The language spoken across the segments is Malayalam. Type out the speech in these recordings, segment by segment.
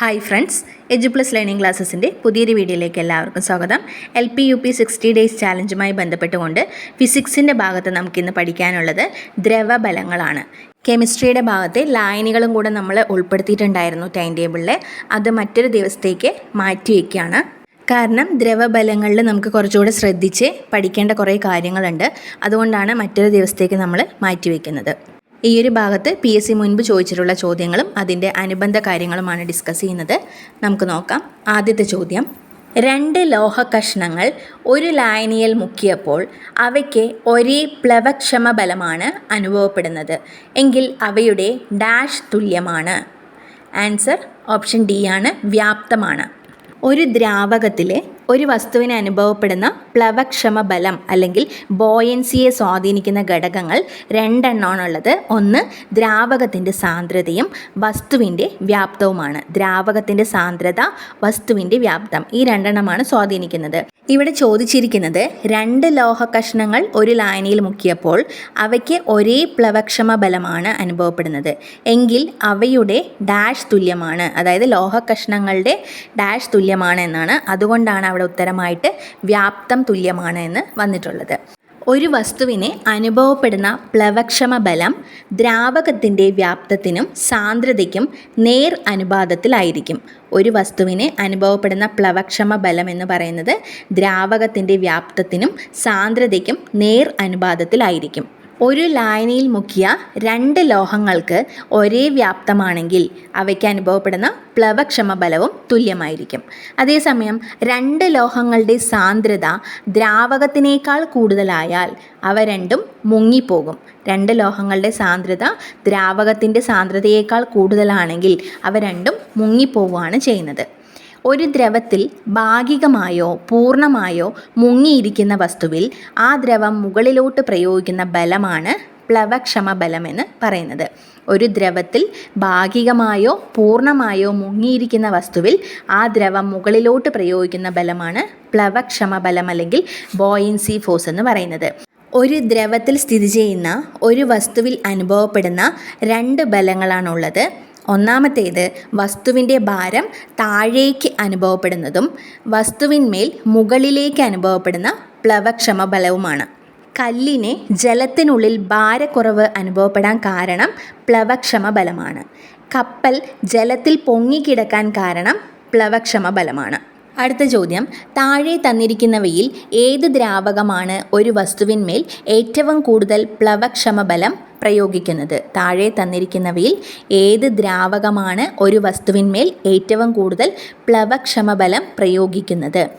Hi friends Edu plus learning ക്ലാസ്സസിന്റെ പുതിയൊരു വീഡിയോയിലേക്ക് എല്ലാവർക്കും സ്വാഗതം. L P U P sixty days ചാലഞ്ചുമായി ബന്ധപ്പെട്ടുകൊണ്ട് ഫിസിക്സിന്റെ ഭാഗത്ത് നമുക്കിന്ന് പഠിക്കാനുള്ളത് ദ്രവബലങ്ങളാണ്. കെമിസ്ട്രിയുടെ ഭാഗത്തെ ലായനികളും കൂടെ നമ്മൾ ഉൾപ്പെടുത്തിയിട്ടുണ്ടായിരുന്നു ടൈം ടേബിളിൽ അത് മറ്റൊരു ദിവസത്തേക്ക് മാറ്റി വയ്ക്കുകയാണ്. കാരണം ദ്രവബലങ്ങളിൽ നമുക്ക് കുറച്ചുകൂടെ ശ്രദ്ധിച്ച് പഠിക്കേണ്ട കുറേ കാര്യങ്ങളുണ്ട്. അതുകൊണ്ടാണ് മറ്റൊരു ദിവസത്തേക്ക് നമ്മൾ മാറ്റിവെക്കുന്നത് ഈ ഒരു ഭാഗത്ത് പി എസ് സി മുൻപ് ചോദിച്ചിട്ടുള്ള ചോദ്യങ്ങളും അതിന്റെ അനുബന്ധ കാര്യങ്ങളുമാണ് ഡിസ്കസ് ചെയ്യുന്നത്. നമുക്ക് നോക്കാം. ആദ്യത്തെ ചോദ്യം. രണ്ട് ലോഹ കഷ്ണങ്ങൾ ഒരു ലായനിയിൽ മുക്കിയപ്പോൾ അവയ്ക്ക് ഒരേ പ്ലവക്ഷമ ബലമാണ് അനുഭവപ്പെടുന്നത്. എങ്കിൽ അവയുടെ ഡാഷ് തുല്യമാണ്. ആൻസർ ഓപ്ഷൻ ഡി ആണ്. വ്യാപ്തമാണ്. ഒരു ദ്രാവകത്തിലെ ഒരു വസ്തുവിന് അനുഭവപ്പെടുന്ന പ്ലവക്ഷമ ബലം അല്ലെങ്കിൽ ബോയൻസിയെ സ്വാധീനിക്കുന്ന ഘടകങ്ങൾ രണ്ടെണ്ണമാണുള്ളത്. ഒന്ന് ദ്രാവകത്തിന്റെ സാന്ദ്രതയും വസ്തുവിന്റെ വ്യാപ്തവുമാണ്. ദ്രാവകത്തിന്റെ സാന്ദ്രത വസ്തുവിന്റെ വ്യാപ്തം ഈ രണ്ടെണ്ണമാണ് സ്വാധീനിക്കുന്നത്. ഇവിടെ ചോദിച്ചിരിക്കുന്നത് രണ്ട് ലോഹ കഷ്ണങ്ങൾ ഒരു ലായനിയിൽ മുക്കിയപ്പോൾ അവയ്ക്ക് ഒരേ പ്ലവക്ഷമ ബലമാണ് അനുഭവപ്പെടുന്നത്. എങ്കിൽ അവയുടെ ഡാഷ് തുല്യമാണ് അതായത് ലോഹ കഷ്ണങ്ങളുടെ ഡാഷ് തുല്യമാണ് എന്നാണ്. അതുകൊണ്ടാണ് അവിടെ ഉത്തരമായിട്ട് വ്യാപ്തം തുല്യമാണ് എന്ന് വന്നിട്ടുള്ളത്. ഒരു വസ്തുവിനെ അനുഭവപ്പെടുന്ന പ്ലവക്ഷമ ബലം ദ്രാവകത്തിന്റെ വ്യാപ്തത്തിനും സാന്ദ്രതയ്ക്കും നേർ അനുപാതത്തിലായിരിക്കും. ഒരു വസ്തുവിനെ അനുഭവപ്പെടുന്ന പ്ലവക്ഷമ ബലം എന്ന് പറയുന്നത് ദ്രാവകത്തിന്റെ വ്യാപ്തത്തിനും സാന്ദ്രതയ്ക്കും നേർ അനുപാതത്തിലായിരിക്കും. ഒരു ലായനിയിൽ മുക്കിയ രണ്ട് ലോഹങ്ങൾക്ക് ഒരേ വ്യാപ്തമാണെങ്കിൽ അവയ്ക്ക് അനുഭവപ്പെടുന്ന പ്ലവക്ഷമ ബലവും തുല്യമായിരിക്കും. അതേസമയം രണ്ട് ലോഹങ്ങളുടെ സാന്ദ്രത ദ്രാവകത്തിനേക്കാൾ കൂടുതലായാൽ അവ രണ്ടും മുങ്ങിപ്പോകും. രണ്ട് ലോഹങ്ങളുടെ സാന്ദ്രത ദ്രാവകത്തിന്റെ സാന്ദ്രതയേക്കാൾ കൂടുതലാണെങ്കിൽ അവ രണ്ടും മുങ്ങിപ്പോവുകയാണ് ചെയ്യുന്നത്. ഒരു ദ്രവത്തിൽ ഭാഗികമായോ പൂർണമായോ മുങ്ങിയിരിക്കുന്ന വസ്തുവിൽ ആ ദ്രവം മുകളിലോട്ട് പ്രയോഗിക്കുന്ന ബലമാണ് പ്ലവക്ഷമ ബലം എന്ന് പറയുന്നത്. ഒരു ദ്രവത്തിൽ ഭാഗികമായോ പൂർണമായോ മുങ്ങിയിരിക്കുന്ന വസ്തുവിൽ ആ ദ്രവം മുകളിലോട്ട് പ്രയോഗിക്കുന്ന ബലമാണ് പ്ലവക്ഷമ ബലം അല്ലെങ്കിൽ ബോയിൻസി ഫോഴ്സ് എന്ന് പറയുന്നത്. ഒരു ദ്രവത്തിൽ സ്ഥിതി ചെയ്യുന്ന ഒരു വസ്തുവിൽ അനുഭവപ്പെടുന്ന രണ്ട് ബലങ്ങളാണുള്ളത്. ഒന്നാമത്തേത് വസ്തുവിന്റെ ഭാരം താഴേക്ക് അനുഭവപ്പെടുന്നതും വസ്തുവിന്മേൽ മുകളിലേക്ക് അനുഭവപ്പെടുന്ന പ്ലവക്ഷമ ബലവുമാണ്. കല്ലിന് ജലത്തിനുള്ളിൽ ഭാരക്കുറവ് അനുഭവപ്പെടാൻ കാരണം പ്ലവക്ഷമ ബലമാണ്. കപ്പൽ ജലത്തിൽ പൊങ്ങിക്കിടക്കാൻ കാരണം പ്ലവക്ഷമ ബലമാണ്. അടുത്ത ചോദ്യം താഴെ തന്നിരിക്കുന്നവയിൽ ഏത് ദ്രാവകമാണ് ഒരു വസ്തുവിന്മേൽ ഏറ്റവും കൂടുതൽ പ്ലവക്ഷമ ബലം പ്രയോഗിക്കുന്നത്. താഴെ തന്നിരിക്കുന്നവയിൽ ഏത് ദ്രാവകമാണ് ഒരു വസ്തുവിന്മേൽ ഏറ്റവും കൂടുതൽ പ്ലവക്ഷമബലം പ്രയോഗിക്കുന്നത്?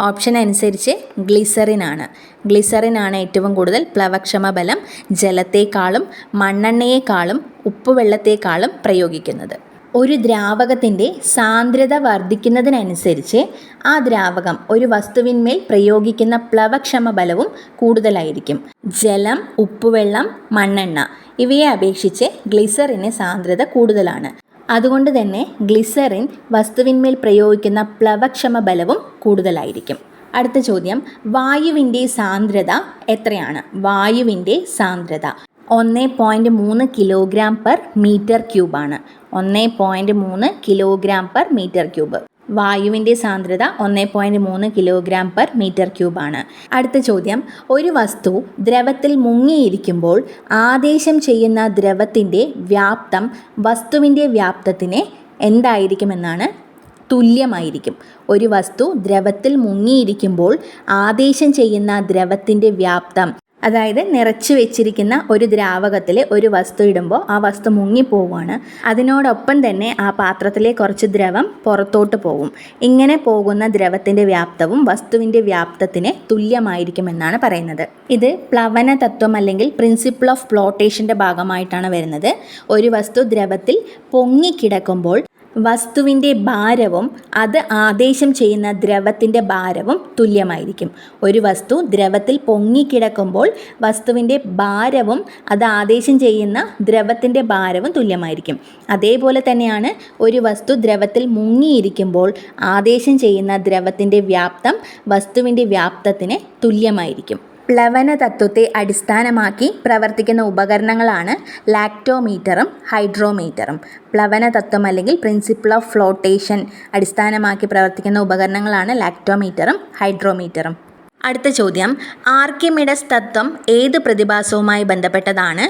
ഓപ്ഷൻ അനുസരിച്ച് ഗ്ലിസറിനാണ്. ഗ്ലിസറിനാണ് ഏറ്റവും കൂടുതൽ പ്ലവക്ഷമ ബലം ജലത്തേക്കാളും മണ്ണെണ്ണയേക്കാളും ഉപ്പുവെള്ളത്തേക്കാളും പ്രയോഗിക്കുന്നത്. ഒരു ദ്രാവകത്തിന്റെ സാന്ദ്രത വർദ്ധിക്കുന്നതിനനുസരിച്ച് ആ ദ്രാവകം ഒരു വസ്തുവിന്മേൽ പ്രയോഗിക്കുന്ന പ്ലവക്ഷമ ബലവും കൂടുതലായിരിക്കും. ജലം ഉപ്പുവെള്ളം മണ്ണെണ്ണ ഇവയെ അപേക്ഷിച്ച് ഗ്ലിസറിന് സാന്ദ്രത കൂടുതലാണ്. അതുകൊണ്ട് തന്നെ ഗ്ലിസറിൻ വസ്തുവിന്മേൽ പ്രയോഗിക്കുന്ന പ്ലവക്ഷമ ബലവും കൂടുതലായിരിക്കും. അടുത്ത ചോദ്യം വായുവിന്റെ സാന്ദ്രത എത്രയാണ്? വായുവിന്റെ സാന്ദ്രത ഒന്ന് പോയിന്റ് മൂന്ന് കിലോഗ്രാം പെർ മീറ്റർ ക്യൂബാണ്. ഒന്ന് പോയിന്റ് മൂന്ന് കിലോഗ്രാം പെർ മീറ്റർ ക്യൂബ് വായുവിന്റെ സാന്ദ്രത ഒന്ന് പോയിന്റ് മൂന്ന് കിലോഗ്രാം പെർ മീറ്റർ ക്യൂബാണ് അടുത്ത ചോദ്യം. ഒരു വസ്തു ദ്രവത്തിൽ മുങ്ങിയിരിക്കുമ്പോൾ ആദേശം ചെയ്യുന്ന ദ്രവത്തിന്റെ വ്യാപ്തം വസ്തുവിന്റെ വ്യാപ്തത്തിന് എന്തായിരിക്കുമെന്നാണ് തുല്യമായിരിക്കും. ഒരു വസ്തു ദ്രവത്തിൽ മുങ്ങിയിരിക്കുമ്പോൾ ആദേശം ചെയ്യുന്ന ദ്രവത്തിന്റെ വ്യാപ്തം അതായത് നിറച്ചു വെച്ചിരിക്കുന്ന ഒരു ദ്രാവകത്തിൽ ഒരു വസ്തു ഇടുമ്പോൾ ആ വസ്തു മുങ്ങിപ്പോവുകയാണ് അതിനോടൊപ്പം തന്നെ ആ പാത്രത്തിലെ കുറച്ച് ദ്രവം പുറത്തോട്ട് പോകും ഇങ്ങനെ പോകുന്ന ദ്രവത്തിന്റെ വ്യാപ്തവും വസ്തുവിന്റെ വ്യാപ്തത്തിന് തുല്യമായിരിക്കുമെന്നാണ് പറയുന്നത്. ഇത് പ്ലവന തത്വം അല്ലെങ്കിൽ പ്രിൻസിപ്പിൾ ഓഫ് ഫ്ലോട്ടേഷന്റെ ഭാഗമായിട്ടാണ് വരുന്നത്. ഒരു വസ്തു ദ്രവത്തിൽ പൊങ്ങിക്കിടക്കുമ്പോൾ വസ്തുവിന്റെ ഭാരവും അത് ആദേശം ചെയ്യുന്ന ദ്രവത്തിന്റെ ഭാരവും തുല്യമായിരിക്കും. ഒരു വസ്തു ദ്രവത്തിൽ പൊങ്ങിക്കിടക്കുമ്പോൾ വസ്തുവിന്റെ ഭാരവും അത് ആദേശം ചെയ്യുന്ന ദ്രവത്തിന്റെ ഭാരവും തുല്യമായിരിക്കും. അതേപോലെ തന്നെയാണ് ഒരു വസ്തു ദ്രവത്തിൽ മുങ്ങിയിരിക്കുമ്പോൾ ആദേശം ചെയ്യുന്ന ദ്രവത്തിന്റെ വ്യാപ്തം വസ്തുവിന്റെ വ്യാപ്തത്തിന് തുല്യമായിരിക്കും. പ്ലവന തത്വത്തെ അടിസ്ഥാനമാക്കി പ്രവർത്തിക്കുന്ന ഉപകരണങ്ങളാണ് ലാക്ടോമീറ്ററും ഹൈഡ്രോമീറ്ററും. പ്ലവന തത്വം അല്ലെങ്കിൽ പ്രിൻസിപ്പിൾ ഓഫ് ഫ്ലോട്ടേഷൻ അടിസ്ഥാനമാക്കി പ്രവർത്തിക്കുന്ന ഉപകരണങ്ങളാണ് ലാക്ടോമീറ്ററും ഹൈഡ്രോമീറ്ററും. അടുത്ത ചോദ്യം. ആർക്കിമിഡസ് തത്വം ഏത് പ്രതിഭാസവുമായി ബന്ധപ്പെട്ടതാണ്?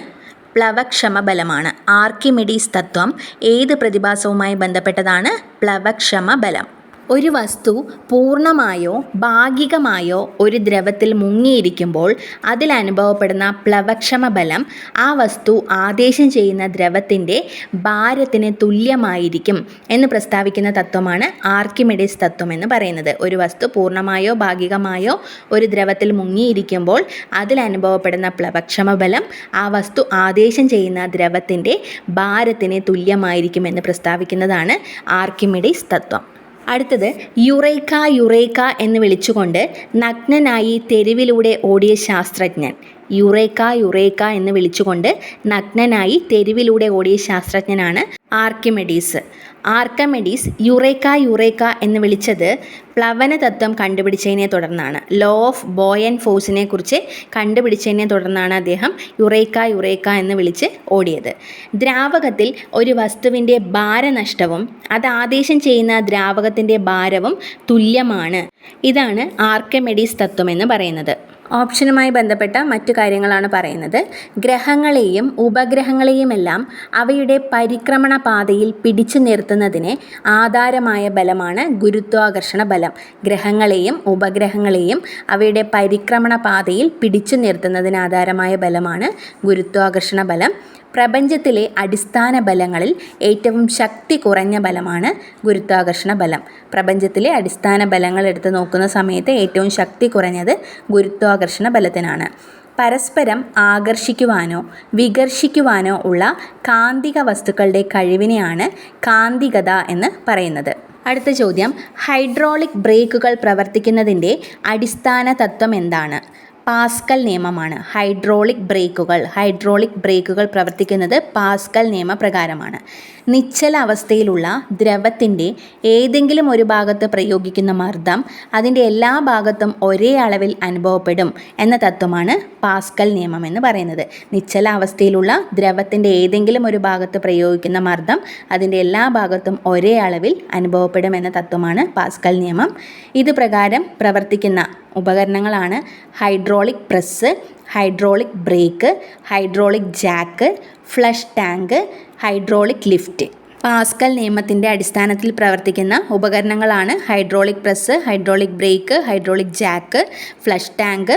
പ്ലവക്ഷമ ബലമാണ് ആർക്കിമിഡീസ് തത്വം ഏത് പ്രതിഭാസവുമായി ബന്ധപ്പെട്ടതാണ്? പ്ലവക്ഷമ ബലം ഒരു വസ്തു പൂർണമായോ ഭാഗികമായോ ഒരു ദ്രവത്തിൽ മുങ്ങിയിരിക്കുമ്പോൾ അതിൽ അനുഭവപ്പെടുന്ന പ്ലവക്ഷമ ബലം ആ വസ്തു ആദേശം ചെയ്യുന്ന ദ്രവത്തിന്റെ ഭാരത്തിന് തുല്യമായിരിക്കും എന്ന് പ്രസ്താവിക്കുന്ന തത്വമാണ് ആർക്കിമിഡിസ് തത്വം എന്ന് പറയുന്നത്. ഒരു വസ്തു പൂർണമായോ ഭാഗികമായോ ഒരു ദ്രവത്തിൽ മുങ്ങിയിരിക്കുമ്പോൾ അതിൽ അനുഭവപ്പെടുന്ന പ്ലവക്ഷമ ബലം ആ വസ്തു ആദേശം ചെയ്യുന്ന ദ്രവത്തിന്റെ ഭാരത്തിന് തുല്യമായിരിക്കും എന്ന് പ്രസ്താവിക്കുന്നതാണ് ആർക്കിമിഡിസ് തത്വം. അടുത്തത് യുറേക്ക യുറേക്ക എന്ന് വിളിച്ചുകൊണ്ട് നഗ്നനായി തെരുവിലൂടെ ഓടിയ ശാസ്ത്രജ്ഞൻ. യുറേക്ക യുറേക്ക എന്ന് വിളിച്ചുകൊണ്ട് നഗ്നനായി തെരുവിലൂടെ ഓടിയ ശാസ്ത്രജ്ഞനാണ് ആർക്കിമെഡീസ്. ആർക്കമെഡീസ് യുറേക്ക യുറേക്ക എന്ന് വിളിച്ചത് പ്ലവന തത്വം കണ്ടുപിടിച്ചതിനെ തുടർന്നാണ്. ലോ ഓഫ് ബോയൻ ഫോഴ്സിനെ കുറിച്ച് കണ്ടുപിടിച്ചതിനെ തുടർന്നാണ് അദ്ദേഹം യുറേക്ക യുറേക്ക എന്ന് വിളിച്ച് ഓടിയത്. ദ്രാവകത്തിൽ ഒരു വസ്തുവിന്റെ ഭാരനഷ്ടവും അത് ആദേശം ചെയ്യുന്ന ദ്രാവകത്തിന്റെ ഭാരവും തുല്യമാണ്. ഇതാണ് ആർക്കമെഡീസ് തത്വം എന്ന് പറയുന്നത്. ഓപ്ഷനുമായി ബന്ധപ്പെട്ട മറ്റു കാര്യങ്ങളാണ് പറയുന്നത്. ഗ്രഹങ്ങളെയും ഉപഗ്രഹങ്ങളെയുമെല്ലാം അവയുടെ പരിക്രമണ പാതയിൽ പിടിച്ചു നിർത്തുന്നതിന് ആധാരമായ ബലമാണ് ഗുരുത്വാകർഷണ ബലം. ഗ്രഹങ്ങളെയും ഉപഗ്രഹങ്ങളെയും അവയുടെ പരിക്രമണ പാതയിൽ പിടിച്ചു നിർത്തുന്നതിന് ആധാരമായ ബലമാണ് ഗുരുത്വാകർഷണ ബലം. പ്രപഞ്ചത്തിലെ അടിസ്ഥാന ബലങ്ങളിൽ ഏറ്റവും ശക്തി കുറഞ്ഞ ബലമാണ് ഗുരുത്വാകർഷണ ബലം. പ്രപഞ്ചത്തിലെ അടിസ്ഥാന ബലങ്ങൾ എടുത്ത് നോക്കുന്ന സമയത്ത് ഏറ്റവും ശക്തി കുറഞ്ഞത് ഗുരുത്വാകർഷണ ബലത്തിനാണ്. പരസ്പരം ആകർഷിക്കുവാനോ വികർഷിക്കുവാനോ ഉള്ള കാന്തിക വസ്തുക്കളുടെ കഴിവിനെയാണ് കാന്തികത എന്ന് പറയുന്നത്. അടുത്ത ചോദ്യം. ഹൈഡ്രോളിക് ബ്രേക്കുകൾ പ്രവർത്തിക്കുന്നതിന്റെ അടിസ്ഥാന തത്വം എന്താണ്? പാസ്കൽ നിയമമാണ്. ഹൈഡ്രോളിക് ബ്രേക്കുകൾ. ഹൈഡ്രോളിക് ബ്രേക്കുകൾ പ്രവർത്തിക്കുന്നത് പാസ്കൽ നിയമപ്രകാരമാണ്. നിശ്ചല അവസ്ഥയിലുള്ള ദ്രവത്തിന്റെ ഏതെങ്കിലും ഒരു ഭാഗത്ത് പ്രയോഗിക്കുന്ന മർദ്ദം അതിന്റെ എല്ലാ ഭാഗത്തും ഒരേ അളവിൽ അനുഭവപ്പെടും എന്ന തത്വമാണ് പാസ്കൽ നിയമം എന്ന് പറയുന്നത്. നിശ്ചല അവസ്ഥയിലുള്ള ദ്രവത്തിന്റെ ഏതെങ്കിലും ഒരു ഭാഗത്ത് പ്രയോഗിക്കുന്ന മർദ്ദം അതിന്റെ എല്ലാ ഭാഗത്തും ഒരേ അളവിൽ അനുഭവപ്പെടും എന്ന തത്വമാണ് പാസ്കൽ നിയമം. ഇത് പ്രകാരം പ്രവർത്തിക്കുന്ന ഉപകരണങ്ങളാണ് hydraulic press hydraulic brake hydraulic jack flush tank hydraulic lift. Pascal നിയമത്തിന്റെ അടിസ്ഥാനത്തിൽ പ്രവർത്തിക്കുന്ന ഉപകരണങ്ങളാണ് hydraulic press hydraulic brake hydraulic jack flush tank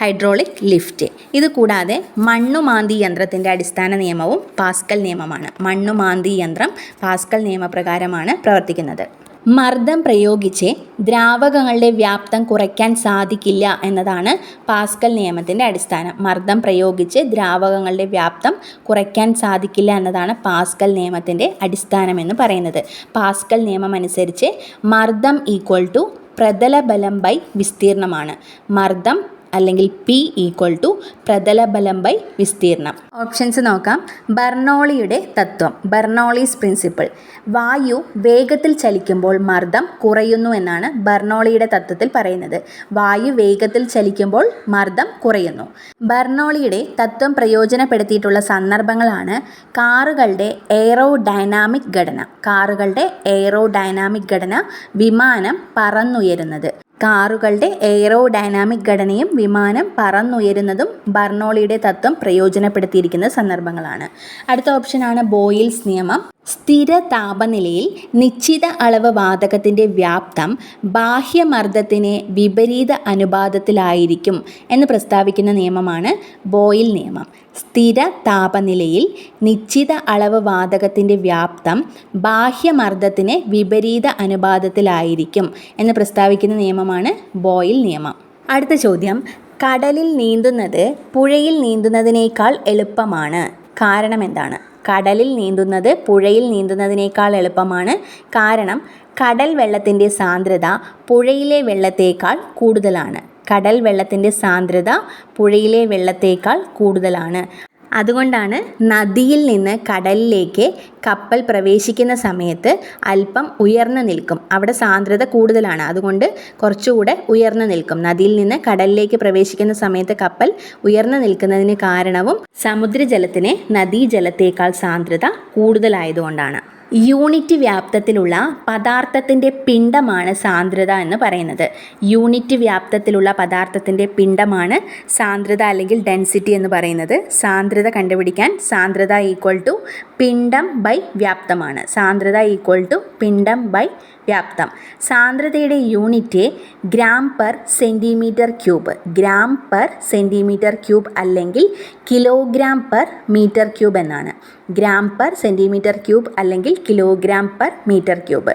hydraulic lift. ഇത് കൂടാതെ മണ്ണുമാന്തി യന്ത്രത്തിന്റെ അടിസ്ഥാന നിയമവും പാസ്കൽ നിയമമാണ്. മണ്ണുമാന്തി യന്ത്രം പാസ്കൽ നിയമപ്രകാരമാണ് പ്രവർത്തിക്കുന്നത്. മർദ്ദം പ്രയോഗിച്ച് ദ്രാവകങ്ങളുടെ വ്യാപ്തം കുറയ്ക്കാൻ സാധിക്കില്ല എന്നതാണ് പാസ്കൽ നിയമത്തിന്റെ അടിസ്ഥാനം. മർദ്ദം പ്രയോഗിച്ച് ദ്രാവകങ്ങളുടെ വ്യാപ്തം കുറയ്ക്കാൻ സാധിക്കില്ല എന്നതാണ് പാസ്കൽ നിയമത്തിന്റെ അടിസ്ഥാനം എന്ന് പറയുന്നത്. പാസ്കൽ നിയമം അനുസരിച്ച് മർദ്ദം ഈക്വൽ ടു പ്രതലബലം ബൈ വിസ്തീർണമാണ്. മർദ്ദം അല്ലെങ്കിൽ പി ഈക്വൽ ടു പ്രതലബലം ബൈ വിസ്തീർണം ഓപ്ഷൻസ് നോക്കാം. ബർണോളിയുടെ തത്വം ബർണോളീസ് പ്രിൻസിപ്പിൾ വായു വേഗത്തിൽ ചലിക്കുമ്പോൾ മർദ്ദം കുറയുന്നു എന്നാണ് ബർണോളിയുടെ തത്വത്തിൽ പറയുന്നത്. വായു വേഗത്തിൽ ചലിക്കുമ്പോൾ മർദ്ദം കുറയുന്നു. ബർണോളിയുടെ തത്വം പ്രയോജനപ്പെടുത്തിയിട്ടുള്ള സന്ദർഭങ്ങളാണ് കാറുകളുടെ എയറോ ഡൈനാമിക് ഘടന കാറുകളുടെ എയറോ ഡൈനാമിക് ഘടന വിമാനം പറന്നുയരുന്നത്. കാറുകളുടെ എയറോ ഡൈനാമിക് ഘടനയും വിമാനം പറന്നുയരുന്നതും ബർണോളിയുടെ തത്വം പ്രയോജനപ്പെടുത്തിയിരിക്കുന്ന സന്ദർഭങ്ങളാണ്. അടുത്ത ഓപ്ഷനാണ് ബോയിൽസ് നിയമം. സ്ഥിര താപനിലയിൽ നിശ്ചിത അളവ് വാതകത്തിന്റെ വ്യാപ്തം ബാഹ്യമർദ്ദത്തിന് വിപരീത അനുപാതത്തിലായിരിക്കും എന്ന് പ്രസ്താവിക്കുന്ന നിയമമാണ് ബോയിൽ നിയമം. സ്ഥിര താപനിലയിൽ നിശ്ചിത അളവ് വാതകത്തിന്റെ വ്യാപ്തം ബാഹ്യമർദ്ദത്തിന് വിപരീത അനുപാതത്തിലായിരിക്കും എന്ന് പ്രസ്താവിക്കുന്ന നിയമമാണ് ബോയിൽ നിയമം. അടുത്ത ചോദ്യം. കടലിൽ നീന്തുന്നത് പുഴയിൽ നീന്തുന്നതിനേക്കാൾ എളുപ്പമാണ്. കാരണം എന്താണ്? കടലിൽ നീന്തുന്നത് പുഴയിൽ നീന്തുന്നതിനേക്കാൾ എളുപ്പമാണ്. കാരണം കടൽ വെള്ളത്തിന്റെ സാന്ദ്രത പുഴയിലെ വെള്ളത്തേക്കാൾ കൂടുതലാണ്. കടൽ വെള്ളത്തിന്റെ സാന്ദ്രത പുഴയിലെ വെള്ളത്തേക്കാൾ കൂടുതലാണ്. അതുകൊണ്ടാണ് നദിയിൽ നിന്ന് കടലിലേക്ക് കപ്പൽ പ്രവേശിക്കുന്ന സമയത്ത് അല്പം ഉയർന്നു നിൽക്കും. അവിടെ സാന്ദ്രത കൂടുതലാണ്. അതുകൊണ്ട് കുറച്ചുകൂടെ ഉയർന്നു നിൽക്കും. നദിയിൽ നിന്ന് കടലിലേക്ക് പ്രവേശിക്കുന്ന സമയത്ത് കപ്പൽ ഉയർന്നു നിൽക്കുന്നതിന് കാരണവും സമുദ്രജലത്തിന് നദീജലത്തേക്കാൾ സാന്ദ്രത കൂടുതലായതുകൊണ്ടാണ്. യൂണിറ്റ് വ്യാപ്തത്തിലുള്ള പദാർത്ഥത്തിന്റെ പിണ്ഡമാണ് സാന്ദ്രത എന്ന് പറയുന്നത്. യൂണിറ്റ് വ്യാപ്തത്തിലുള്ള പദാർത്ഥത്തിന്റെ പിണ്ഡമാണ് സാന്ദ്രത അല്ലെങ്കിൽ ഡെൻസിറ്റി എന്ന് പറയുന്നത്. സാന്ദ്രത കണ്ടുപിടിക്കാൻ സാന്ദ്രത ഈക്വൽ ടു പിണ്ഡം ബൈ വ്യാപ്തമാണ്. സാന്ദ്രത ഈക്വൽ ടു പിണ്ഡം ബൈ വ്യാപ്തം. സാന്ദ്രതയുടെ unit gram per centimetre cube. Gram per centimetre cube അല്ലെങ്കിൽ കിലോഗ്രാം പെർ മീറ്റർ ക്യൂബ് എന്നാണ്. ഗ്രാം പെർ സെന്റിമീറ്റർ ക്യൂബ് അല്ലെങ്കിൽ കിലോഗ്രാം പെർ മീറ്റർ ക്യൂബ്.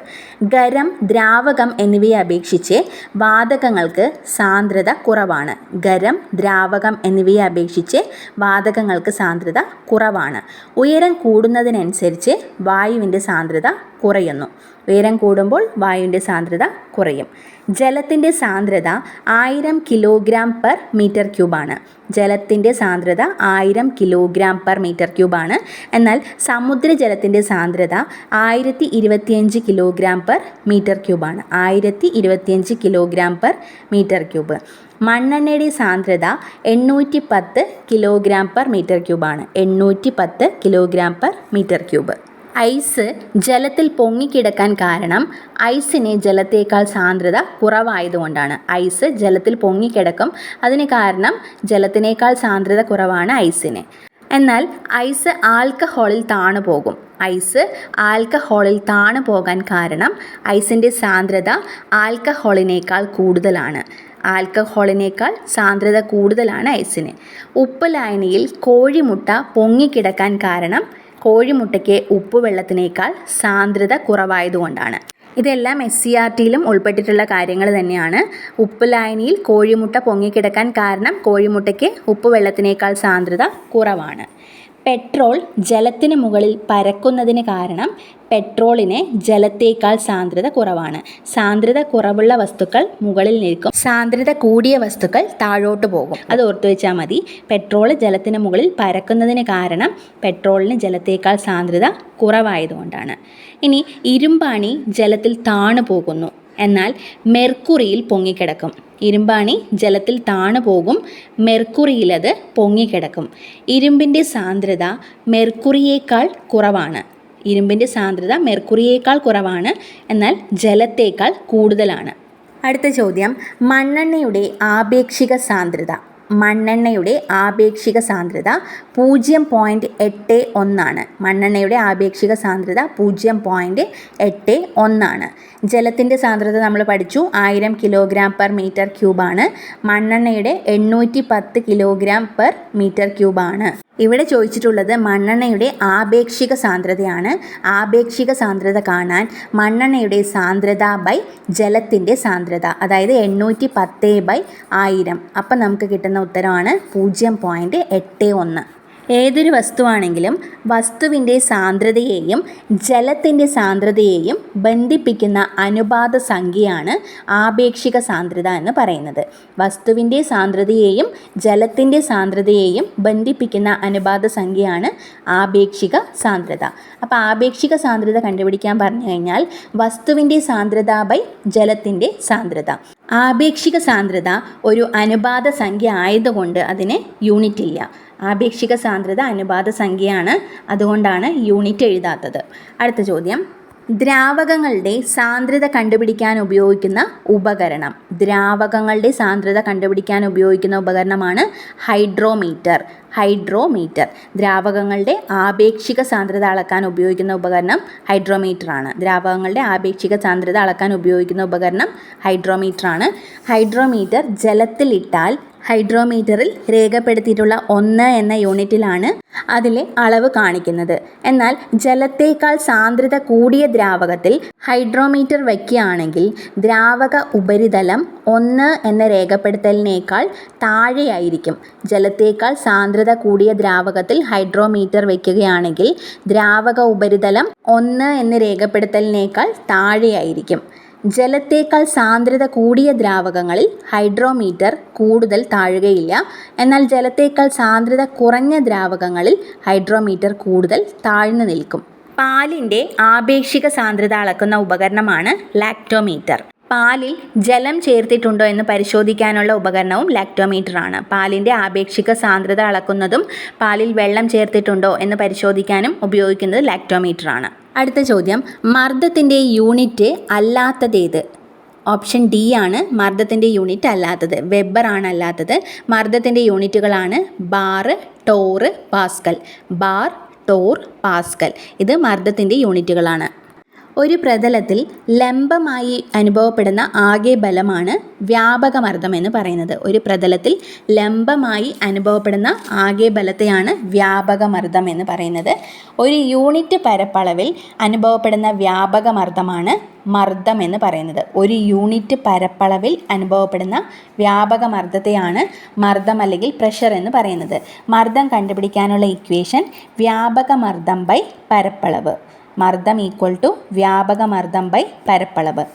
ഖരം ദ്രാവകം എന്നിവയെ അപേക്ഷിച്ച് വാതകങ്ങൾക്ക് സാന്ദ്രത കുറവാണ്. ഖരം ദ്രാവകം എന്നിവയെ അപേക്ഷിച്ച് വാതകങ്ങൾക്ക് സാന്ദ്രത കുറവാണ്. ഉയരം കൂടുന്നതിനനുസരിച്ച് വായുവിന്റെ സാന്ദ്രത കുറയുന്നു. ഉയരം കൂടുമ്പോൾ വായുവിന്റെ സാന്ദ്രത കുറയും. ജലത്തിന്റെ സാന്ദ്രത ആയിരം കിലോഗ്രാം പെർ മീറ്റർ ക്യൂബാണ് ജലത്തിന്റെ സാന്ദ്രത ആയിരം കിലോഗ്രാം പെർ മീറ്റർ ക്യൂബാണ് എന്നാൽ സമുദ്രജലത്തിന്റെ സാന്ദ്രത ആയിരത്തി ഇരുപത്തിയഞ്ച് കിലോഗ്രാം പെർ മീറ്റർ ക്യൂബാണ് ആയിരത്തി ഇരുപത്തിയഞ്ച് കിലോഗ്രാം പെർ മീറ്റർ ക്യൂബ് മണ്ണെണ്ണയുടെ സാന്ദ്രത എണ്ണൂറ്റി പത്ത് കിലോഗ്രാം പെർ മീറ്റർ ക്യൂബാണ് എണ്ണൂറ്റി പത്ത് kilogram per metre cube ice ജലത്തിൽ പൊങ്ങിക്കിടക്കാൻ കാരണം ഐസിന് ജലത്തേക്കാൾ സാന്ദ്രത കുറവായതുകൊണ്ടാണ്. ഐസ് ജലത്തിൽ പൊങ്ങിക്കിടക്കും. അതിന് കാരണം ജലത്തിനേക്കാൾ സാന്ദ്രത കുറവാണ് ഐസിന്. എന്നാൽ ഐസ് ആൽക്കഹോളിൽ താണു പോകും. ഐസ് ആൽക്കഹോളിൽ താണു പോകാൻ കാരണം ഐസിന്റെ സാന്ദ്രത ആൽക്കഹോളിനേക്കാൾ കൂടുതലാണ്. ആൽക്കഹോളിനേക്കാൾ സാന്ദ്രത കൂടുതലാണ് ഐസിന്. ഉപ്പ് ലായനിയിൽ കോഴിമുട്ട പൊങ്ങിക്കിടക്കാൻ കാരണം കോഴിമുട്ടയ്ക്ക് ഉപ്പുവെള്ളത്തിനേക്കാൾ സാന്ദ്രത കുറവായതുകൊണ്ടാണ്. ഇതെല്ലാം എസ് സി ആർ ടിയിലും ഉൾപ്പെട്ടിട്ടുള്ള കാര്യങ്ങൾ തന്നെയാണ്. ഉപ്പ് ലായനിയിൽ കോഴിമുട്ട പൊങ്ങിക്കിടക്കാൻ കാരണം കോഴിമുട്ടയ്ക്ക് ഉപ്പ് വെള്ളത്തിനേക്കാൾ സാന്ദ്രത കുറവാണ്. പെട്രോൾ ജലത്തിന് മുകളിൽ പരക്കുന്നതിന് കാരണം പെട്രോളിന് ജലത്തേക്കാൾ സാന്ദ്രത കുറവാണ്. സാന്ദ്രത കുറവുള്ള വസ്തുക്കൾ മുകളിൽ നിൽക്കും. സാന്ദ്രത കൂടിയ വസ്തുക്കൾ താഴോട്ട് പോകും. അത് ഓർത്തു വെച്ചാൽ മതി. പെട്രോൾ ജലത്തിന് മുകളിൽ പരക്കുന്നതിന് കാരണം പെട്രോളിന് ജലത്തേക്കാൾ സാന്ദ്രത കുറവായതുകൊണ്ടാണ്. ഇനി ഇരുമ്പാണി ജലത്തിൽ താണു പോകുന്നു. എന്നാൽ മെർക്കുറിയിൽ പൊങ്ങിക്കിടക്കും. ഇരുമ്പാണി ജലത്തിൽ താണു പോകും. മെർക്കുറിയിലത് പൊങ്ങിക്കിടക്കും. ഇരുമ്പിന്റെ സാന്ദ്രത മെർക്കുറിയേക്കാൾ കുറവാണ്. ഇരുമ്പിന്റെ സാന്ദ്രത മെർക്കുറിയേക്കാൾ കുറവാണ്. എന്നാൽ ജലത്തേക്കാൾ കൂടുതലാണ്. അടുത്ത ചോദ്യം. മണ്ണെണ്ണയുടെ ആപേക്ഷിക സാന്ദ്രത. മണ്ണെണ്ണയുടെ ആപേക്ഷിക സാന്ദ്രത പൂജ്യം പോയിന്റ് എട്ട് ഒന്നാണ്. മണ്ണെണ്ണയുടെ ആപേക്ഷിക സാന്ദ്രത പൂജ്യം പോയിന്റ് എട്ട് ഒന്നാണ്. ജലത്തിന്റെ സാന്ദ്രത നമ്മൾ പഠിച്ചു. ആയിരം കിലോഗ്രാം പെർ മീറ്റർ ക്യൂബാണ് മണ്ണെണ്ണയുടെ എണ്ണൂറ്റി പത്ത് കിലോഗ്രാം പെർ മീറ്റർ ക്യൂബാണ് ഇവിടെ ചോദിച്ചിട്ടുള്ളത് മണ്ണെണ്ണയുടെ ആപേക്ഷിക സാന്ദ്രതയാണ്. ആപേക്ഷിക സാന്ദ്രത കാണാൻ മണ്ണെണ്ണയുടെ സാന്ദ്രത ബൈ ജലത്തിന്റെ സാന്ദ്രത അതായത് എണ്ണൂറ്റി പത്ത് ബൈ ആയിരം. അപ്പം നമുക്ക് കിട്ടുന്ന ഉത്തരമാണ് പൂജ്യം പോയിന്റ് എട്ട് ഒന്ന്. ഏതൊരു വസ്തുവാണെങ്കിലും വസ്തുവിന്റെ സാന്ദ്രതയെയും ജലത്തിന്റെ സാന്ദ്രതയെയും ബന്ധിപ്പിക്കുന്ന അനുപാത സംഖ്യയാണ് ആപേക്ഷിക സാന്ദ്രത എന്ന് പറയുന്നത്. വസ്തുവിന്റെ സാന്ദ്രതയെയും ജലത്തിന്റെ സാന്ദ്രതയെയും ബന്ധിപ്പിക്കുന്ന അനുപാത സംഖ്യയാണ് ആപേക്ഷിക സാന്ദ്രത. അപ്പോൾ ആപേക്ഷിക സാന്ദ്രത കണ്ടുപിടിക്കാൻ പറഞ്ഞു കഴിഞ്ഞാൽ വസ്തുവിന്റെ സാന്ദ്രത ബൈ ജലത്തിന്റെ സാന്ദ്രത. ആപേക്ഷിക സാന്ദ്രത ഒരു അനുപാത സംഖ്യ ആയതുകൊണ്ട് അതിന് യൂണിറ്റ് ഇല്ല. ആപേക്ഷിക സാന്ദ്രത അനുപാത സംഖ്യയാണ് അതുകൊണ്ടാണ് യൂണിറ്റ് എഴുതാത്തത്. അടുത്ത ചോദ്യം. ദ്രാവകങ്ങളുടെ സാന്ദ്രത കണ്ടുപിടിക്കാൻ ഉപയോഗിക്കുന്ന ഉപകരണം. ദ്രാവകങ്ങളുടെ സാന്ദ്രത കണ്ടുപിടിക്കാൻ ഉപയോഗിക്കുന്ന ഉപകരണമാണ് ഹൈഡ്രോമീറ്റർ. ഹൈഡ്രോമീറ്റർ. ദ്രാവകങ്ങളുടെ ആപേക്ഷിക സാന്ദ്രത അളക്കാൻ ഉപയോഗിക്കുന്ന ഉപകരണം ഹൈഡ്രോമീറ്റർ ആണ്. ദ്രാവകങ്ങളുടെ ആപേക്ഷിക സാന്ദ്രത അളക്കാൻ ഉപയോഗിക്കുന്ന ഉപകരണം ഹൈഡ്രോമീറ്റർ ആണ്. ഹൈഡ്രോമീറ്റർ ജലത്തിലിട്ടാൽ ഹൈഡ്രോമീറ്ററിൽ രേഖപ്പെടുത്തിയിട്ടുള്ള ഒന്ന് എന്ന യൂണിറ്റിലാണ് അതിലെ അളവ് കാണിക്കുന്നത്. എന്നാൽ ജലത്തേക്കാൾ സാന്ദ്രത കൂടിയ ദ്രാവകത്തിൽ ഹൈഡ്രോമീറ്റർ വയ്ക്കുകയാണെങ്കിൽ ദ്രാവക ഉപരിതലം ഒന്ന് എന്ന രേഖപ്പെടുത്തലിനേക്കാൾ താഴെയായിരിക്കും. ജലത്തേക്കാൾ സാന്ദ്രത കൂടിയ ദ്രാവകത്തിൽ ഹൈഡ്രോമീറ്റർ വയ്ക്കുകയാണെങ്കിൽ ദ്രാവക ഉപരിതലം ഒന്ന് എന്ന രേഖപ്പെടുത്തലിനേക്കാൾ താഴെയായിരിക്കും. ജലത്തേക്കാൾ സാന്ദ്രത കൂടിയ ദ്രാവകങ്ങളിൽ ഹൈഡ്രോമീറ്റർ കൂടുതൽ താഴുകയില്ല. എന്നാൽ ജലത്തേക്കാൾ സാന്ദ്രത കുറഞ്ഞ ദ്രാവകങ്ങളിൽ ഹൈഡ്രോമീറ്റർ കൂടുതൽ താഴ്ന്നു നിൽക്കും. പാലിന്റെ ആപേക്ഷിക സാന്ദ്രത അളക്കുന്ന ഉപകരണമാണ് ലാക്ടോമീറ്റർ. പാലിൽ ജലം ചേർത്തിട്ടുണ്ടോ എന്ന് പരിശോധിക്കാനുള്ള ഉപകരണവും ലാക്ടോമീറ്റർ ആണ് പാലിന്റെ ആപേക്ഷിക സാന്ദ്രത അളക്കുന്നതും പാലിൽ വെള്ളം ചേർത്തിട്ടുണ്ടോ എന്ന് പരിശോധിക്കാനും ഉപയോഗിക്കുന്നത് ലാക്ടോമീറ്റർ ആണ് അടുത്ത ചോദ്യം മർദ്ദത്തിന്റെ യൂണിറ്റ് അല്ലാത്തതേത്? ഓപ്ഷൻ ഡി ആണ് മർദ്ദത്തിന്റെ യൂണിറ്റ് അല്ലാത്തത്. വെബർ ആണ് അല്ലാത്തത്. മർദ്ദത്തിന്റെ യൂണിറ്റുകളാണ് bar torr Pascal. Bar torr Pascal. ഇത് മർദ്ദത്തിന്റെ യൂണിറ്റുകളാണ്. ഒരു പ്രതലത്തിൽ ലംബമായി അനുഭവപ്പെടുന്ന ആകെ ബലമാണ് വ്യാപകമർദ്ദം എന്ന് പറയുന്നത്. ഒരു പ്രതലത്തിൽ ലംബമായി അനുഭവപ്പെടുന്ന ആകെ ബലത്തെയാണ് വ്യാപകമർദ്ദം എന്ന് പറയുന്നത്. ഒരു യൂണിറ്റ് പരപ്പളവിൽ അനുഭവപ്പെടുന്ന വ്യാപകമർദ്ദമാണ് മർദ്ദം എന്ന് പറയുന്നത്. ഒരു യൂണിറ്റ് പരപ്പളവിൽ അനുഭവപ്പെടുന്ന വ്യാപകമർദ്ദത്തെയാണ് മർദ്ദം അല്ലെങ്കിൽ പ്രഷർ എന്ന് പറയുന്നത്. മർദ്ദം കണ്ടുപിടിക്കാനുള്ള ഇക്വേഷൻ വ്യാപകമർദ്ദം ബൈ പരപ്പളവ്. മർദ്ദം ഈക്വൽ ടു വ്യാപകമർദ്ദം ബൈ പരപ്പളവ്.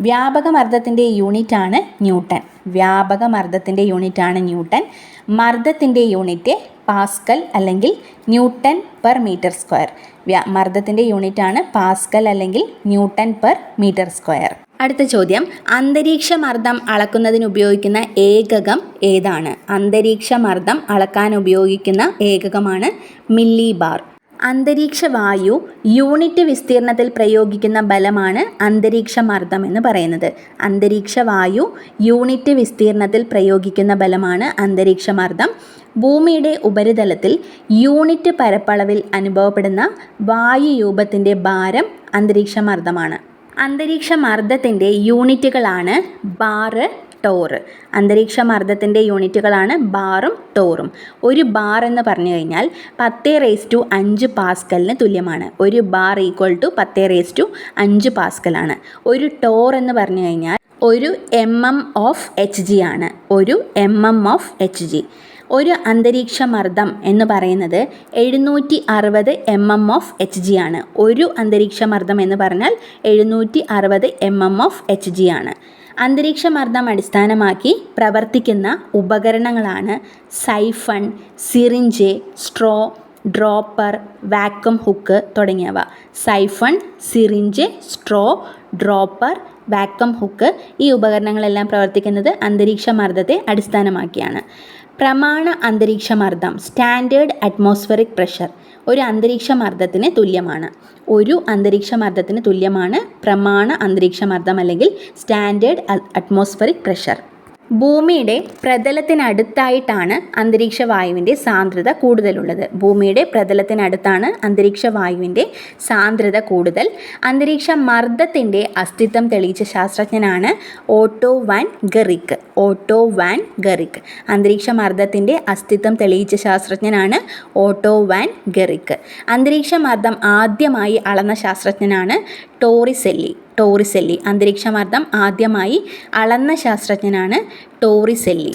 വ്യാപകമർദ്ദത്തിന്റെ യൂണിറ്റാണ് ന്യൂട്ടൺ. വ്യാപകമർദ്ദത്തിന്റെ യൂണിറ്റാണ് ന്യൂട്ടൺ. മർദ്ദത്തിന്റെ യൂണിറ്റ് പാസ്കൽ അല്ലെങ്കിൽ ന്യൂട്ടൺ പെർ മീറ്റർ സ്ക്വയർ വ്യാ മർദ്ദത്തിന്റെ ആണ് പാസ്കൽ അല്ലെങ്കിൽ ന്യൂട്ടൺ പെർ മീറ്റർ സ്ക്വയർ അടുത്ത ചോദ്യം. അന്തരീക്ഷ മർദ്ദം അളക്കുന്നതിന് ഉപയോഗിക്കുന്ന ഏകകം ഏതാണ്? അന്തരീക്ഷ മർദ്ദം അളക്കാൻ ഉപയോഗിക്കുന്ന ഏകകമാണ് മില്ലി ബാർ. അന്തരീക്ഷ വായു യൂണിറ്റ് വിസ്തീർണത്തിൽ പ്രയോഗിക്കുന്ന ബലമാണ് അന്തരീക്ഷ മർദ്ദം എന്ന് പറയുന്നത്. അന്തരീക്ഷ വായു യൂണിറ്റ് വിസ്തീർണത്തിൽ പ്രയോഗിക്കുന്ന ബലമാണ് അന്തരീക്ഷ മർദ്ദം ഭൂമിയുടെ ഉപരിതലത്തിൽ യൂണിറ്റ് പരപ്പളവിൽ അനുഭവപ്പെടുന്ന വായുരൂപത്തിന്റെ ഭാരം അന്തരീക്ഷ മർദ്ദമാണ് അന്തരീക്ഷ മർദ്ദത്തിന്റെ യൂണിറ്റുകളാണ് ബാറ് ടോറ് അന്തരീക്ഷ മർദ്ദത്തിന്റെ യൂണിറ്റുകളാണ് ബാറും ടോറും. ഒരു ബാർ എന്ന് പറഞ്ഞു കഴിഞ്ഞാൽ പത്ത് റേസ് ടു അഞ്ച് പാസ്കലിന് തുല്യമാണ്. ഒരു ബാർ ഈക്വൽ ടു പത്ത് റേസ് ടു അഞ്ച് പാസ്കലാണ്. ഒരു ടോർ എന്ന് പറഞ്ഞു കഴിഞ്ഞാൽ ഒരു M M of H G ആണ്. ഒരു M M of H G. ഒരു അന്തരീക്ഷ മർദ്ദം എന്ന് പറയുന്നത് എഴുന്നൂറ്റി അറുപത് M M of H G ആണ്. ഒരു അന്തരീക്ഷ മർദ്ദം എന്ന് പറഞ്ഞാൽ എഴുന്നൂറ്റി അറുപത് M M of H G ആണ്. അന്തരീക്ഷ മർദ്ദം അടിസ്ഥാനമാക്കി പ്രവർത്തിക്കുന്ന ഉപകരണങ്ങളാണ് siphon syringe straw dropper vacuum hook തുടങ്ങിയവ. Siphon syringe straw dropper vacuum hook ഈ ഉപകരണങ്ങളെല്ലാം പ്രവർത്തിക്കുന്നത് അന്തരീക്ഷ മർദ്ദത്തെ അടിസ്ഥാനമാക്കിയാണ്. പ്രമാണ അന്തരീക്ഷ മർദ്ദം സ്റ്റാൻഡേർഡ് അറ്റ്മോസ്ഫറിക് പ്രഷർ ഒരു അന്തരീക്ഷ മർദ്ദത്തിന് തുല്യമാണ്. ഒരു അന്തരീക്ഷ മർദ്ദത്തിന് തുല്യമാണ് പ്രമാണ അന്തരീക്ഷ മർദ്ദം അല്ലെങ്കിൽ സ്റ്റാൻഡേർഡ് അറ്റ്മോസ്ഫറിക് പ്രഷർ. ഭൂമിയുടെ പ്രതലത്തിനടുത്തായിട്ടാണ് അന്തരീക്ഷ വായുവിന്റെ സാന്ദ്രത കൂടുതലുള്ളത്. ഭൂമിയുടെ പ്രതലത്തിനടുത്താണ് അന്തരീക്ഷ വായുവിന്റെ സാന്ദ്രത കൂടുതൽ. അന്തരീക്ഷ മർദ്ദത്തിന്റെ അസ്തിത്വം തെളിയിച്ച ശാസ്ത്രജ്ഞനാണ് Otto von Guericke Otto von Guericke അന്തരീക്ഷ മർദ്ദത്തിന്റെ അസ്തിത്വം തെളിയിച്ച ശാസ്ത്രജ്ഞനാണ് ഓട്ടോ വാൻ ഗറിക്ക് അന്തരീക്ഷ മർദ്ദം ആദ്യമായി അളന്ന ശാസ്ത്രജ്ഞനാണ് ടോറിസെല്ലി ടോറിസെല്ലി. അന്തരീക്ഷമർദ്ദം ആദ്യമായി അളന്ന ശാസ്ത്രജ്ഞനാണ് ടോറിസെല്ലി.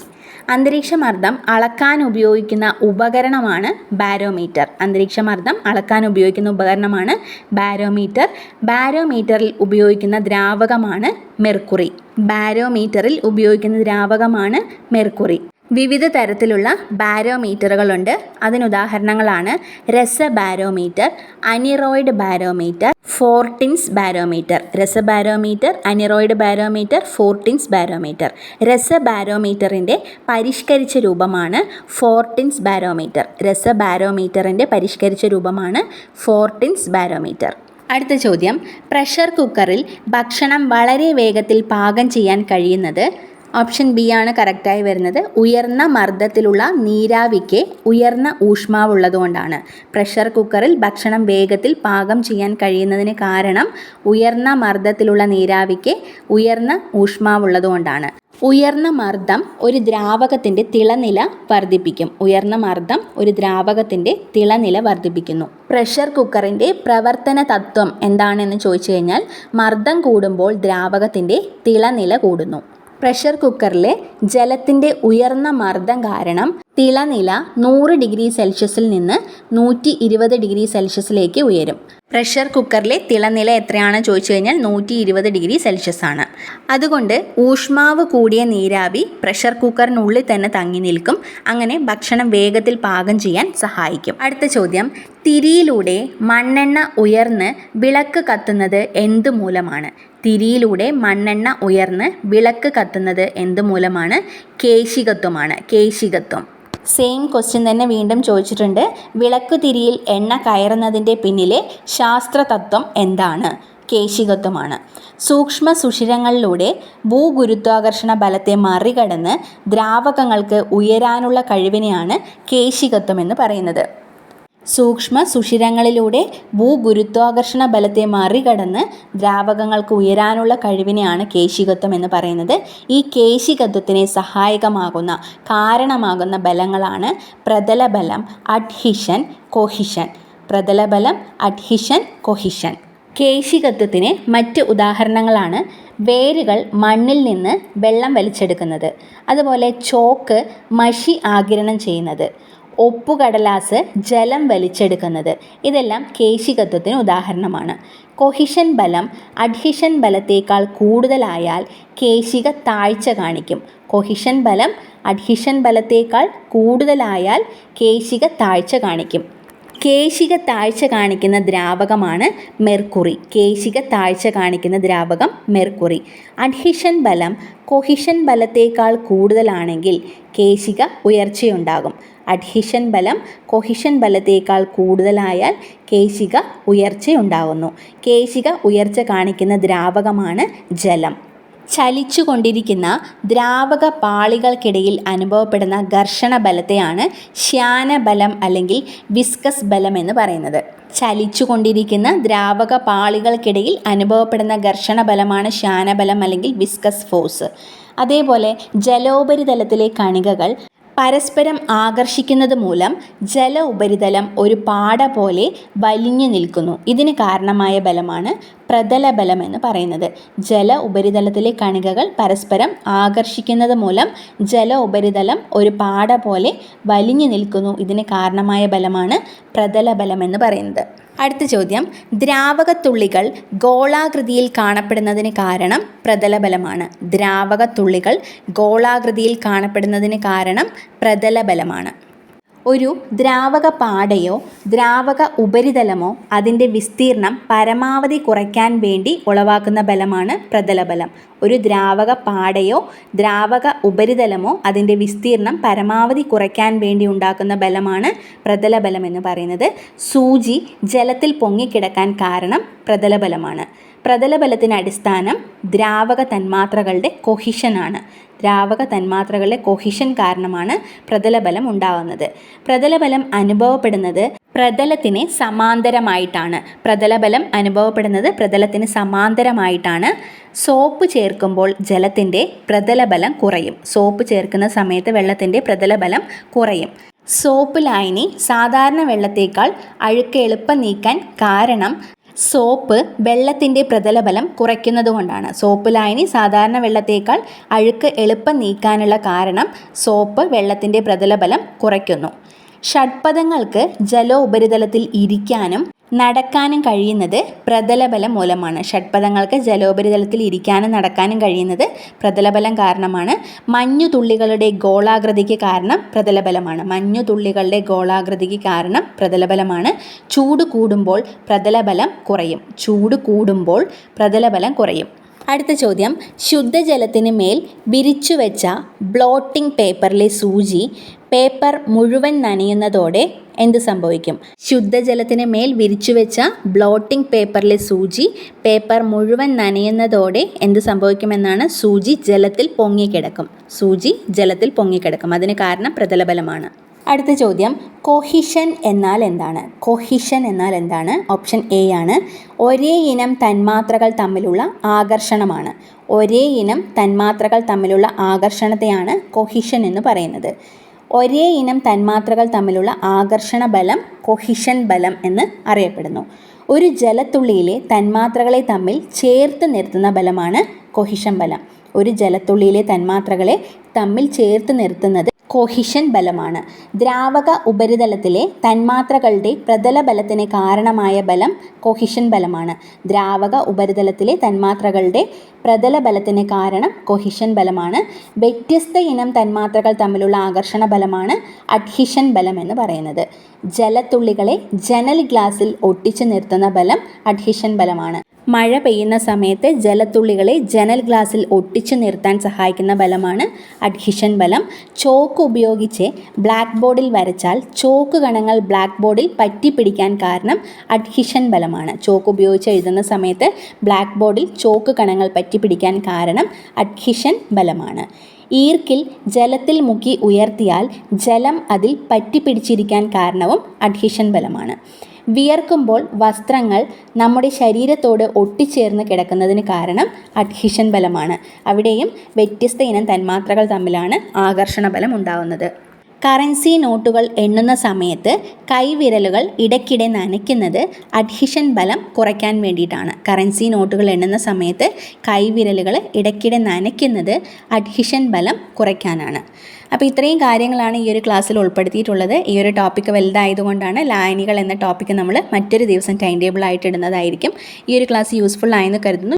അന്തരീക്ഷമർദ്ദം അളക്കാൻ ഉപയോഗിക്കുന്ന ഉപകരണമാണ് ബാരോമീറ്റർ. അന്തരീക്ഷമർദ്ദം അളക്കാൻ ഉപയോഗിക്കുന്ന ഉപകരണമാണ് ബാരോമീറ്റർ. ബാരോമീറ്ററിൽ ഉപയോഗിക്കുന്ന ദ്രാവകമാണ് മെർക്കുറി. ബാരോമീറ്ററിൽ ഉപയോഗിക്കുന്ന ദ്രാവകമാണ് മെർക്കുറി. വിവിധ തരത്തിലുള്ള ബാരോമീറ്ററുകളുണ്ട്. അതിനുദാഹരണങ്ങളാണ് രസ barometer aneroid barometer Fortin's barometer. രസ barometer aneroid barometer Fortin's barometer. രസ ബാരോമീറ്ററിന്റെ പരിഷ്കരിച്ച രൂപമാണ് ഫോർട്ടിൻസ് ബാരോമീറ്റർ. രസ ബാരോമീറ്ററിന്റെ പരിഷ്കരിച്ച രൂപമാണ് ഫോർട്ടിൻസ് ബാരോമീറ്റർ. അടുത്ത ചോദ്യം. പ്രഷർ കുക്കറിൽ ഭക്ഷണം വളരെ വേഗത്തിൽ പാകം ചെയ്യാൻ കഴിയുന്നത് ഓപ്ഷൻ ബി ആണ് കറക്റ്റായി വരുന്നത്. ഉയർന്ന മർദ്ദത്തിലുള്ള നീരാവിക്ക് ഉയർന്ന ഊഷ്മാവുള്ളതുകൊണ്ടാണ്. പ്രഷർ കുക്കറിൽ ഭക്ഷണം വേഗത്തിൽ പാകം ചെയ്യാൻ കഴിയുന്നതിന് കാരണം ഉയർന്ന മർദ്ദത്തിലുള്ള നീരാവിക്ക് ഉയർന്ന ഊഷ്മാവുള്ളതുകൊണ്ടാണ്. ഉയർന്ന മർദ്ദം ഒരു ദ്രാവകത്തിന്റെ തിളനില വർദ്ധിപ്പിക്കും. ഉയർന്ന മർദ്ദം ഒരു ദ്രാവകത്തിന്റെ തിളനില വർദ്ധിപ്പിക്കുന്നു. പ്രഷർ കുക്കറിന്റെ പ്രവർത്തന തത്വം എന്താണെന്ന് ചോദിച്ചു കഴിഞ്ഞാൽ മർദ്ദം കൂടുമ്പോൾ ദ്രാവകത്തിന്റെ തിളനില കൂടുന്നു. പ്രഷർ കുക്കറിലെ ജലത്തിന്റെ ഉയർന്ന മർദ്ദം കാരണം തിളനില നൂറ് ഡിഗ്രി സെൽഷ്യസിൽ നിന്ന് നൂറ്റി ഇരുപത് ഡിഗ്രി സെൽഷ്യസിലേക്ക് ഉയരും. പ്രഷർ കുക്കറിലെ തിളനില എത്രയാണ് ചോദിച്ചു കഴിഞ്ഞാൽ നൂറ്റി ഇരുപത് ഡിഗ്രി സെൽഷ്യസ് ആണ്. അതുകൊണ്ട് ഊഷ്മാവ് കൂടിയ നീരാവി പ്രഷർ കുക്കറിനുള്ളിൽ തന്നെ തങ്ങി നിൽക്കും. അങ്ങനെ ഭക്ഷണം വേഗത്തിൽ പാകം ചെയ്യാൻ സഹായിക്കും. അടുത്ത ചോദ്യം. തിരിയിലൂടെ മണ്ണെണ്ണ ഉയർന്ന് വിളക്ക് കത്തുന്നത് എന്ത് മൂലമാണ്? തിരിയിലൂടെ മണ്ണെണ്ണ ഉയർന്ന് വിളക്ക് കത്തുന്നത് എന്ത് മൂലമാണ് കേശികത്വമാണ്. കേശികത്വം. സെയിം ക്വസ്റ്റ്യൻ തന്നെ വീണ്ടും ചോദിച്ചിട്ടുണ്ട്. വിളക്ക് തിരിയിൽ എണ്ണ കയറുന്നതിന്റെ പിന്നിലെ ശാസ്ത്രതത്വം എന്താണ്? കേശികത്വമാണ്. സൂക്ഷ്മ സുഷിരങ്ങളിലൂടെ ഭൂഗുരുത്വാകർഷണ ബലത്തെ മറികടന്ന് ദ്രാവകങ്ങൾക്ക് ഉയരാനുള്ള കഴിവിനെയാണ് കേശികത്വം എന്ന് പറയുന്നത്. സൂക്ഷ്മ സുഷിരങ്ങളിലൂടെ ഭൂഗുരുത്വാകർഷണ ബലത്തെ മറികടന്ന് ദ്രാവകങ്ങൾക്ക് ഉയരാനുള്ള കഴിവിനെയാണ് കേശികത്വം എന്ന് പറയുന്നത്. ഈ കേശികത്വത്തിനെ സഹായകമാകുന്ന കാരണമാകുന്ന ബലങ്ങളാണ് പ്രതലബലം അഡ്ഹിഷൻ കൊഹിഷൻ. പ്രതലബലം അഡ്ഹിഷൻ കൊഹിഷൻ. കേശികത്വത്തിന് മറ്റ് ഉദാഹരണങ്ങളാണ് വേരുകൾ മണ്ണിൽ നിന്ന് വെള്ളം വലിച്ചെടുക്കുന്നത്. അതുപോലെ ചോക്ക് മഷി ആകിരണം ചെയ്യുന്നത്. ഒപ്പുകടലാസ് ജലം വലിച്ചെടുക്കുന്നത്. ഇതെല്ലാം കേശികത്വത്തിന് ഉദാഹരണമാണ്. കൊഹിഷൻ ബലം അഡ്ഹിഷൻ ബലത്തേക്കാൾ കൂടുതലായാൽ കേശിക താഴ്ച കാണിക്കും. കൊഹിഷൻ ബലം അഡ്ഹിഷൻ ബലത്തേക്കാൾ കൂടുതലായാൽ കേശിക താഴ്ച കാണിക്കും. കേശിക താഴ്ച കാണിക്കുന്ന ദ്രാവകമാണ് മെർക്കുറി. കേശിക താഴ്ച കാണിക്കുന്ന ദ്രാവകം മെർക്കുറി. അഡ്ഹിഷൻ ബലം കൊഹിഷൻ ബലത്തേക്കാൾ കൂടുതലാണെങ്കിൽ കേശിക ഉയർച്ചയുണ്ടാകും. അഡ്ഹിഷൻ ബലം കൊഹിഷൻ ബലത്തേക്കാൾ കൂടുതലായാൽ കേശിക ഉയർച്ചയുണ്ടാകുന്നു. കേശിക ഉയർച്ച കാണിക്കുന്ന ദ്രാവകമാണ് ജലം. ചലിച്ചുകൊണ്ടിരിക്കുന്ന ദ്രാവക പാളികൾക്കിടയിൽ അനുഭവപ്പെടുന്ന ഘർഷണ ബലത്തെയാണ് ശ്യാനബലം അല്ലെങ്കിൽ വിസ്കസ് ബലം എന്ന് പറയുന്നത്. ചലിച്ചുകൊണ്ടിരിക്കുന്ന ദ്രാവക പാളികൾക്കിടയിൽ അനുഭവപ്പെടുന്ന ഘർഷണ ബലമാണ് ശ്യാനബലം അല്ലെങ്കിൽ വിസ്കസ് ഫോഴ്സ്. അതേപോലെ ജലോപരിതലത്തിലെ കണികകൾ പരസ്പരം ആകർഷിക്കുന്നത് മൂലം ജല ഉപരിതലം ഒരു പാട പോലെ വലിഞ്ഞു നിൽക്കുന്നു. ഇതിന് കാരണമായ ബലമാണ് പ്രതല ബലം എന്ന് പറയുന്നത്. ജല ഉപരിതലത്തിലെ കണികകൾ പരസ്പരം ആകർഷിക്കുന്നത് മൂലം ജല ഉപരിതലം ഒരു പാട പോലെ വലിഞ്ഞു നിൽക്കുന്നു. ഇതിന് കാരണമായ ബലമാണ് പ്രതല ബലം എന്ന് പറയുന്നത്. അടുത്ത ചോദ്യം. ദ്രാവകത്തുള്ളികൾ ഗോളാകൃതിയിൽ കാണപ്പെടുന്നതിന് കാരണം പ്രതലബലമാണ്. ദ്രാവകത്തുള്ളികൾ ഗോളാകൃതിയിൽ കാണപ്പെടുന്നതിന് കാരണം പ്രതലബലമാണ്. ഒരു ദ്രാവക പാടയോ ദ്രാവക ഉപരിതലമോ അതിന്റെ വിസ്തീർണം പരമാവധി കുറയ്ക്കാൻ വേണ്ടി ഉളവാക്കുന്ന ബലമാണ് പ്രതലബലം. ഒരു ദ്രാവക പാടയോ ദ്രാവക ഉപരിതലമോ അതിന്റെ വിസ്തീർണം പരമാവധി കുറയ്ക്കാൻ വേണ്ടി ഉണ്ടാക്കുന്ന ബലമാണ് പ്രതലബലം എന്ന് പറയുന്നത്. സൂചി ജലത്തിൽ പൊങ്ങിക്കിടക്കാൻ കാരണം പ്രതലബലമാണ്. പ്രതലബലത്തിന് അടിസ്ഥാനം ദ്രാവക തന്മാത്രകളുടെ കൊഹിഷനാണ് ദ്രാവക തന്മാത്രകളുടെ കൊഹിഷൻ കാരണമാണ് പ്രതലബലം ഉണ്ടാകുന്നത് പ്രതലബലം അനുഭവപ്പെടുന്നത് പ്രതലത്തിന് സമാന്തരമായിട്ടാണ്. പ്രതലബലം അനുഭവപ്പെടുന്നത് പ്രതലത്തിന് സമാന്തരമായിട്ടാണ്. സോപ്പ് ചേർക്കുമ്പോൾ ജലത്തിന്റെ പ്രതലബലം കുറയും. സോപ്പ് ചേർക്കുന്ന സമയത്ത് വെള്ളത്തിന്റെ പ്രതലബലം കുറയും. സോപ്പ് ലായനി സാധാരണ വെള്ളത്തേക്കാൾ അഴുക്ക് എളുപ്പം നീക്കാൻ കാരണം സോപ്പ് വെള്ളത്തിന്റെ പ്രതലബലം കുറയ്ക്കുന്നതുകൊണ്ടാണ്. സോപ്പ് ലായനി സാധാരണ വെള്ളത്തേക്കാൾ അഴുക്ക് എളുപ്പം നീക്കാനുള്ള കാരണം സോപ്പ് വെള്ളത്തിന്റെ പ്രതലബലം കുറയ്ക്കുന്നു. ഷഡ്പദങ്ങൾക്ക് ജലോപരിതലത്തിൽ ഇരിക്കാനും നടക്കാനും കഴിയുന്നത് പ്രതലബലം മൂലമാണ്. ഷഡ്പദങ്ങൾക്ക് ജലോപരിതലത്തിൽ ഇരിക്കാനും നടക്കാനും കഴിയുന്നത് പ്രതലബലം കാരണമാണ്. മഞ്ഞു തുള്ളികളുടെ ഗോളാകൃതിക്ക് കാരണം പ്രതലബലമാണ്. മഞ്ഞു തുള്ളികളുടെ ഗോളാകൃതിക്ക് കാരണം പ്രതലബലമാണ്. ചൂട് കൂടുമ്പോൾ പ്രതലബലം കുറയും. ചൂട് കൂടുമ്പോൾ പ്രതലബലം കുറയും. അടുത്ത ചോദ്യം. ശുദ്ധജലത്തിന് മേൽ വിരിച്ചു വെച്ച ബ്ലോട്ടിംഗ് പേപ്പറിലെ സൂചി പേപ്പർ മുഴുവൻ നനയുന്നതോടെ എന്ത് സംഭവിക്കും? ശുദ്ധജലത്തിന് മേൽ വിരിച്ചു വെച്ച ബ്ലോട്ടിംഗ് പേപ്പറിലെ സൂചി പേപ്പർ മുഴുവൻ നനയുന്നതോടെ എന്ത് സംഭവിക്കുമെന്നാണ് സൂചി ജലത്തിൽ പൊങ്ങിക്കിടക്കും. സൂചി ജലത്തിൽ പൊങ്ങിക്കിടക്കും. അതിന് കാരണം പ്രതലബലമാണ്. അടുത്ത ചോദ്യം കൊഹിഷൻ എന്നാൽ എന്താണ്? കൊഹിഷൻ എന്നാൽ എന്താണ്? ഓപ്ഷൻ എ ആണ്. ഒരേ ഇനം തന്മാത്രകൾ തമ്മിലുള്ള ആകർഷണമാണ്. ഒരേ ഇനം തന്മാത്രകൾ തമ്മിലുള്ള ആകർഷണത്തെയാണ് കൊഹിഷൻ എന്ന് പറയുന്നത്. ഒരേ ഇനം തന്മാത്രകൾ തമ്മിലുള്ള ആകർഷണ ബലം കൊഹിഷൻ ബലം എന്ന് അറിയപ്പെടുന്നു. ഒരു ജലത്തുള്ളിയിലെ തന്മാത്രകളെ തമ്മിൽ ചേർത്ത് നിർത്തുന്ന ബലമാണ് കൊഹിഷൻ ബലം. ഒരു ജലത്തുള്ളിയിലെ തന്മാത്രകളെ തമ്മിൽ ചേർത്ത് നിർത്തുന്നത് കൊഹിഷൻ ബലമാണ്. ദ്രാവക ഉപരിതലത്തിലെ തന്മാത്രകളുടെ പ്രതല ബലത്തിന് കാരണമായ ബലം കോഹിഷൻ ബലമാണ്. ദ്രാവക ഉപരിതലത്തിലെ തന്മാത്രകളുടെ പ്രതല ബലത്തിന് കാരണം കൊഹിഷൻ ബലമാണ്. വ്യത്യസ്ത ഇനം തന്മാത്രകൾ തമ്മിലുള്ള ആകർഷണ ബലമാണ് അഡ്ഹിഷൻ ബലം എന്ന് പറയുന്നത്. ജലത്തുള്ളികളെ ജനൽ ഗ്ലാസിൽ ഒട്ടിച്ചു നിർത്തുന്ന ബലം അഡ്ഹിഷൻ ബലമാണ്. മഴ പെയ്യുന്ന സമയത്ത് ജലത്തുള്ളികളെ ജനൽ ഗ്ലാസിൽ ഒട്ടിച്ചു നിർത്താൻ സഹായിക്കുന്ന ബലമാണ് അഡ്ഹിഷൻ ബലം. ചോക്ക് ഉപയോഗിച്ച് ബ്ലാക്ക് ബോർഡിൽ വരച്ചാൽ ചോക്ക് കണങ്ങൾ ബ്ലാക്ക് ബോർഡിൽ പറ്റിപ്പിടിക്കാൻ കാരണം അഡ്ഹിഷൻ ബലമാണ്. ചോക്ക് ഉപയോഗിച്ച് എഴുതുന്ന സമയത്ത് ബ്ലാക്ക് ബോർഡിൽ ചോക്ക് കണങ്ങൾ പറ്റിപ്പിടിക്കാൻ കാരണം അഡ്ഹിഷൻ ബലമാണ്. ഈർക്കിൽ ജലത്തിൽ മുക്കി ഉയർത്തിയാൽ ജലം അതിൽ പറ്റിപ്പിടിച്ചിരിക്കാൻ കാരണവും അഡ്ഹിഷൻ ബലമാണ്. വിയർക്കുമ്പോൾ വസ്ത്രങ്ങൾ നമ്മുടെ ശരീരത്തോട് ഒട്ടിച്ചേർന്ന് കിടക്കുന്നതിന് കാരണം അഡ്ഹിഷൻ ബലമാണ്. അവിടെയും വ്യത്യസ്ത ഇനം തന്മാത്രകൾ തമ്മിലാണ് ആകർഷണ ബലം ഉണ്ടാവുന്നത് കറൻസി നോട്ടുകൾ എണ്ണുന്ന സമയത്ത് കൈവിരലുകൾ ഇടയ്ക്കിടെ നനയ്ക്കുന്നത് അഡ്ഹിഷൻ ബലം കുറയ്ക്കാൻ വേണ്ടിയിട്ടാണ്. കറൻസി നോട്ടുകൾ എണ്ണുന്ന സമയത്ത് കൈവിരലുകൾ ഇടയ്ക്കിടെ നനയ്ക്കുന്നത് അഡ്ഹിഷൻ ബലം കുറയ്ക്കാനാണ്. അപ്പോൾ ഇത്രയും കാര്യങ്ങളാണ് ഈ ഒരു ക്ലാസ്സിൽ ഉൾപ്പെടുത്തിയിട്ടുള്ളത്. ഈ ഒരു ടോപ്പിക്ക് വലുതായതുകൊണ്ടാണ് ലായനികൾ എന്ന ടോപ്പിക്ക് നമ്മൾ മറ്റൊരു ദിവസം ടൈം ടേബിൾ ആയിട്ട് ഇടുന്നതായിരിക്കും. ഈ ഒരു ക്ലാസ് യൂസ്ഫുൾ ആയെന്ന് കരുതുന്നു.